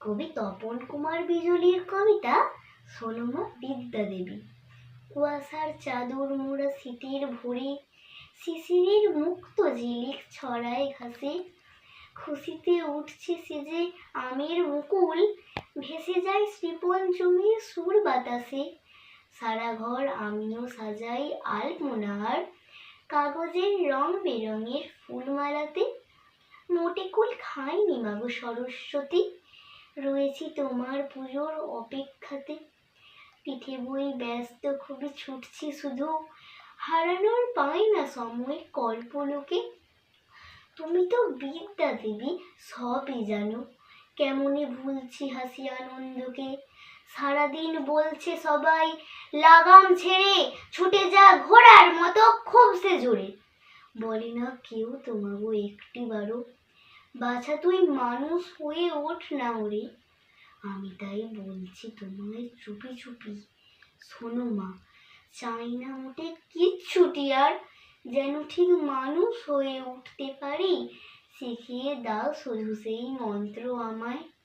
কবি তপন কুমার বিজলির কবিতা সোনমা বিদ্যা দেবী কুয়াশার চাদর মোড়া শীতের ভোরে শিশিরের মুক্ত ঝিলিক ছড়ায় ঘাসে। খুশিতে উঠছে সেজে আমের মুকুল, ভেসে যায় শ্রীপঞ্চমীর সুর বাতাসে। সারা ঘর আমিও সাজাই আলপনার, কাগজের রং বেরঙের ফুলমালাতে। মোটে কুল খাইনি মাগো সরস্বতী রয়েছি তোমার পুজোর অপেক্ষাতে। পিঠে বই ব্যস্ত খুবই ছুটছি শুধু। হারানোর পাই না সময়, কল্পলোকে। তুমি তো বিদ্যা দেবী, সবই জানো। কেমনে ভুলছি হাসি আনন্দকে। সারাদিন বলছে সবাই, লাগাম ছেড়ে, ছুটে যা ঘোড়ার মতো খুব সে জোরে। বলে না কেউ তোমাগো একটিবারও। বাছা তুই মানুষ হয়ে ওঠ না ওরে। আমি তাই বলছি তোমায় চুপি চুপি। শোনো মা, চাই না ওঠে কিচ্ছুটি আর যেন ঠিক মানুষ হয়ে উঠতে পারি। শিখিয়ে দাও শুধু সেই মন্ত্র আমায়।